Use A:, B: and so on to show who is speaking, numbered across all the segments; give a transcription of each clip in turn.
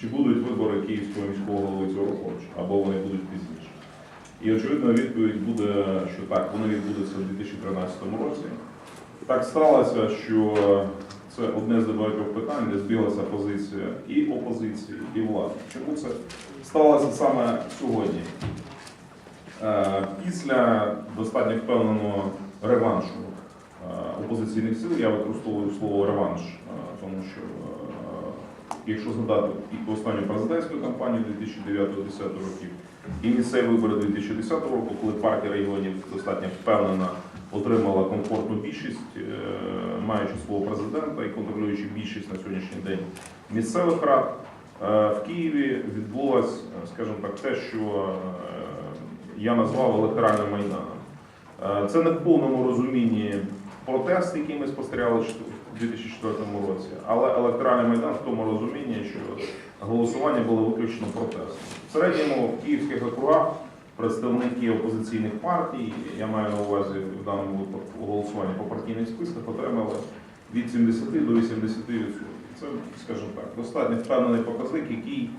A: чи будуть вибори Київського міського голови цього року, або вони будуть пізніше. І очевидно, відповідь буде, що так, вони відбудуться у 2013 році. Так сталося, що це одне з небагатьох питань, де збіглася позиція і опозиції, і влади. Чому це сталося саме сьогодні? Е, Після достатньо впевненого реваншу е, опозиційних сил, я використовую слово реванш, е, тому що якщо згадати і останню президентську кампанію 2009-2010 років і місцеві вибори 2010 року, коли партія регіонів достатньо впевнено отримала комфортну більшість, е, маючи свого президента і контролюючи більшість на сьогоднішній день місцевих рад, е, в Києві відбулось, е, скажімо так, те, що я назвав електоральним майданом. Це не в повному розумінні протест, який ми спостерігали в 2004 році, але електоральний майдан в тому розумінні, що голосування було виключно протестом. В середньому в київських округах представники опозиційних партій, я маю на увазі в даному випадку голосування по партійних списках, отримали від 70 до 80%. Це, скажімо так, достатньо впевнений показник, який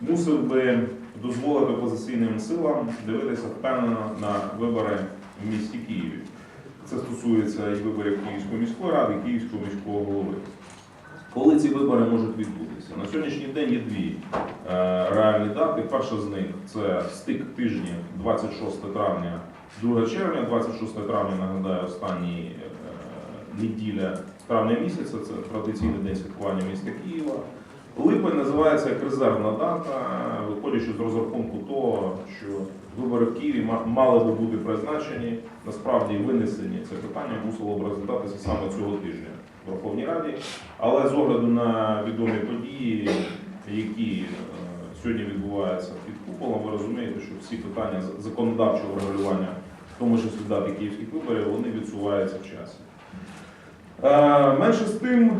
A: мусив би дозволити опозиційним силам дивитися впевнено на вибори в місті Києві. Це стосується і виборів Київської міської ради, і Київського міського голови. Коли ці вибори можуть відбутися? На сьогоднішній день є дві е, реальні дати. Перша з них це стик тижнів 26 травня, 2 червня, 26 травня, нагадаю, останній е, неділя травня місяця, це традиційний день святкування міста Києва. Липень називається як резервна дата, виходячи з розрахунку того, що вибори в Києві мали би бути призначені, насправді винесені це питання мусило б розглядатися саме цього тижня в Верховній Раді. Але з огляду на відомі події, які е, сьогодні відбуваються під куполом, ви розумієте, що всі питання законодавчого регулювання, в тому числі дати київських виборів, вони відсуваються в часі. Е, Менше з тим,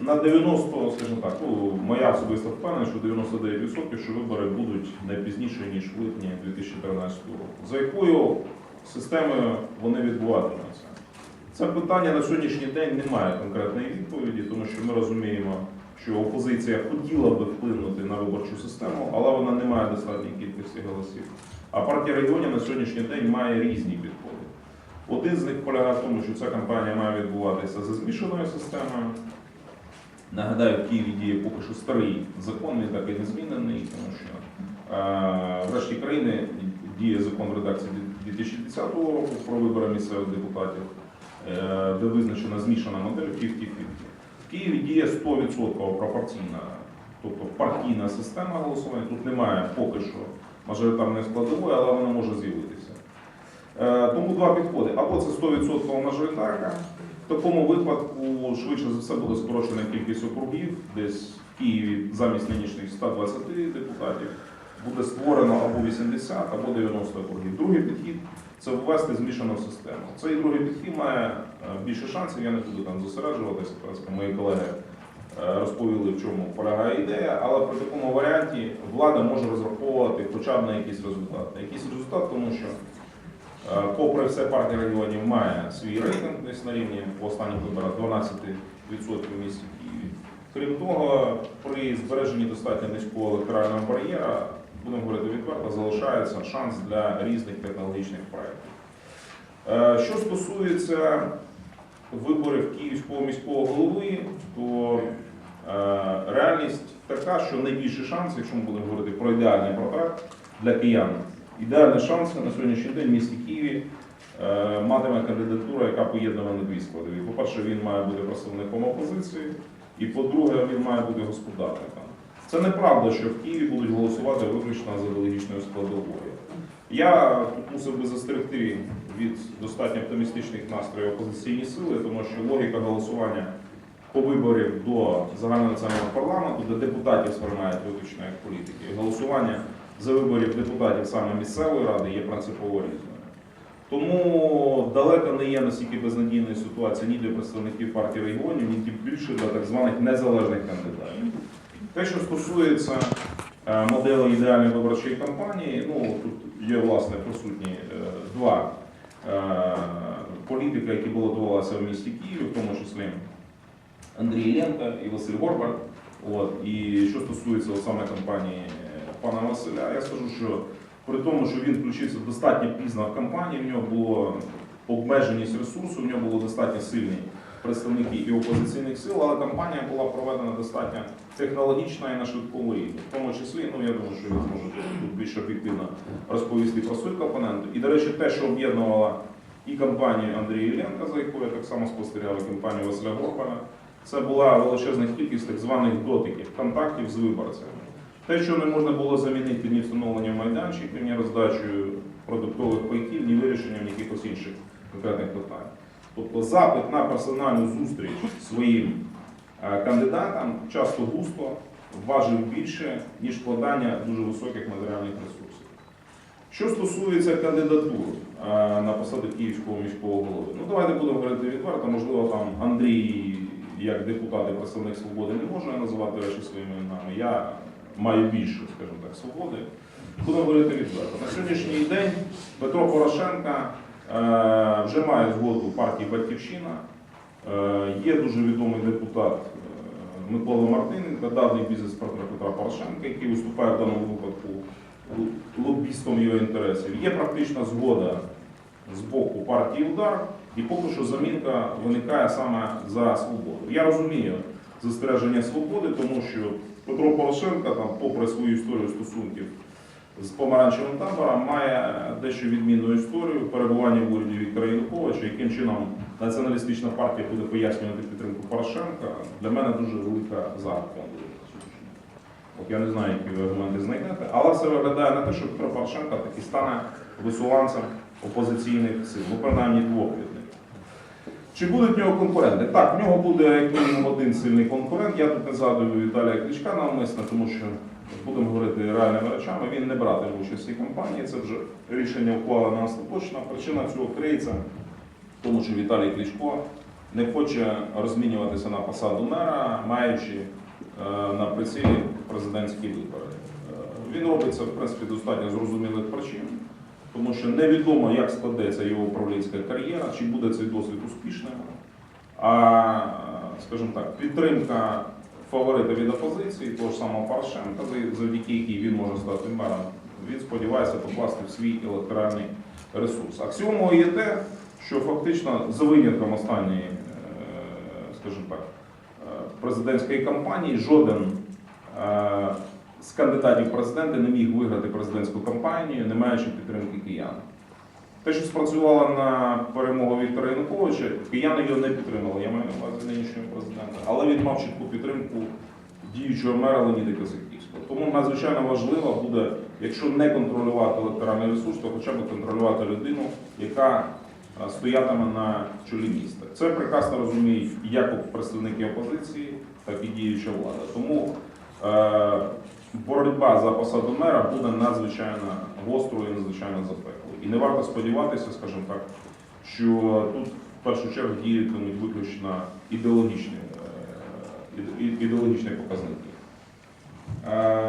A: на 90, скажімо так, ну, моя особиста впевненість, що 99%, що вибори будуть не пізніше, ніж в липні 2013 року. За якою системою вони відбуватимуться? Це питання на сьогоднішній день не має конкретної відповіді, тому що ми розуміємо, що опозиція хотіла би вплинути на виборчу систему, але вона не має достатньої кількості голосів. А партія регіонів на сьогоднішній день має різні підходи. Один з них полягає в тому, що ця кампанія має відбуватися за змішаною системою. Нагадаю, в Києві діє поки що старий закон, він так і не змінений, тому що е, в решті країни діє закон редакції 2010 року про вибори місцевих депутатів, е, де визначена змішана модель 50-50. В Києві діє 100% пропорційна, тобто партійна система голосування. Тут немає поки що мажоритарної складової, але вона може з'явитися. Е, Тому два підходи. Або це 100% мажоритарка. В такому випадку швидше за все буде скорочена кількість округів, десь в Києві замість нинішніх 120 депутатів буде створено або 80, або 90 округів. Другий підхід це ввести змішану систему. Цей другий підхід має е, більше шансів, я не буду там зосереджуватися, мої колеги е, розповіли, в чому полягає ідея, але при такому варіанті влада може розраховувати хоча б на якийсь результат. На якийсь результат, тому що Попри все, партія регіонів має свій рейтинг десь на рівні по останніх виборах 12% в місті Києві. Крім того, при збереженні достатньо низького електорального бар'єра, будемо говорити відверто, залишається шанс для різних технологічних проєктів. Е, Що стосується виборів Київського міського голови, то е, реальність така, що найбільший шанс, якщо ми будемо говорити про ідеальний портрет для киян, Ідеальні шанси на сьогоднішній день в місті Києві е, матиме кандидатура, яка поєднана на дві складові. По-перше, він має бути представником опозиції, і по-друге, він має бути господарником. Це неправда, що в Києві будуть голосувати виключно за ідеологічною складовою. Я тут мусив би застерегти від достатньо оптимістичних настроїв опозиційні сили, тому що логіка голосування по виборів до загальнонаціонального парламенту, де депутатів сприймають виключно як політики, голосування за виборів депутатів саме місцевої ради є принципово різною. Тому далеко не є настільки безнадійною ситуація ні для представників партії регіонів, ні тим більше для так званих незалежних кандидатів. Те, що стосується е, моделі ідеальної виборчої кампанії, ну тут є власне присутні е, два е, політика, які балотувалися в місті Києві, в тому числі Андрій Іллєнко і Василь Горбар. От, і що стосується саме кампанії пана Василя, я скажу, що при тому, що він включився достатньо пізно в кампанію, в нього було обмеженість ресурсу, в нього було достатньо сильні представники і опозиційних сил, але кампанія була проведена достатньо технологічна і на швидкому рівні. В тому числі, ну я думаю, що він зможе тут більш об'єктивно розповісти про свою компоненту. І, до речі, те, що об'єднувало і кампанію Андрія Іллєнка, за якою я так само спостерігав, і кампанію Василя Горбана, це була величезна кількість так званих дотиків, контактів з виборцями. Те, що не можна було замінити ні встановленням майданчиків, ні роздачею продуктових пайків, ні вирішенням якихось інших конкретних питань. Тобто запит на персональну зустріч своїм е, кандидатам часто густо важив більше, ніж вкладання дуже високих матеріальних ресурсів. Що стосується кандидатур е, на посаду Київського міського голови, ну давайте будемо говорити відверто, можливо, там Андрій, як депутат і представник свободи, не може називати речі своїми іменами. Я маю більше, скажімо так, свободи. Будемо говорити відверто. На сьогоднішній день Петро Порошенка е, вже має згоду партії Батьківщина. Е, є дуже відомий депутат е, Микола Мартиненко, давній бізнес-партнер Петра Порошенка, який виступає в даному випадку лобістом його інтересів. Є практична згода з боку партії Удар, і поки що замінка виникає саме за свободу. Я розумію застереження свободи, тому що Петро Порошенко, там, попри свою історію стосунків з помаранчевим табором, має дещо відмінну історію перебування в уряді Віктора Януковича, яким чином націоналістична партія буде пояснювати підтримку Порошенка. Для мене дуже велика загадка. От я не знаю, які ви аргументи знайдете, але все виглядає на те, що Петро Порошенко таки стане висуванцем опозиційних сил, ну принаймні двох. Чи будуть в нього конкуренти? Так, в нього буде як мінімум один сильний конкурент. Я тут не згадую Віталія Кличка навмисно, тому що будемо говорити реальними речами. Він не братиме участь в цій кампанії. Це вже рішення ухвалене остаточно. Причина цього криється тому, що Віталій Кличко не хоче розмінюватися на посаду мера, маючи е, на прицілі президентські вибори. Е, Він робить це в принципі достатньо зрозумілих причин, тому що невідомо, як складеться його управлінська кар'єра, чи буде цей досвід успішним. А, скажімо так, підтримка фаворита від опозиції, того ж самого Порошенка, завдяки якій він може стати мером, він сподівається покласти в свій електоральний ресурс. Аксіомою є те, що фактично за винятком останньої, е, скажімо так, е, президентської кампанії жоден е, з кандидатів в президенти не міг виграти президентську кампанію, не маючи підтримки киян. Те, що спрацювало на перемогу Віктора Януковича, кияни його не підтримали, я маю на увазі нинішнього президента, але він мав чітку підтримку діючого мера Леоніда Козаківського. Тому надзвичайно важливо буде, якщо не контролювати електоральний ресурс, то хоча б контролювати людину, яка стоятиме на чолі міста. Це прекрасно розуміють як представники опозиції, так і діюча влада. Тому е, боротьба за посаду мера буде надзвичайно гострою і надзвичайно запеклою. І не варто сподіватися, скажімо так, що тут в першу чергу діятимуть виключно ідеологічні, е, ідеологічні показники. Е,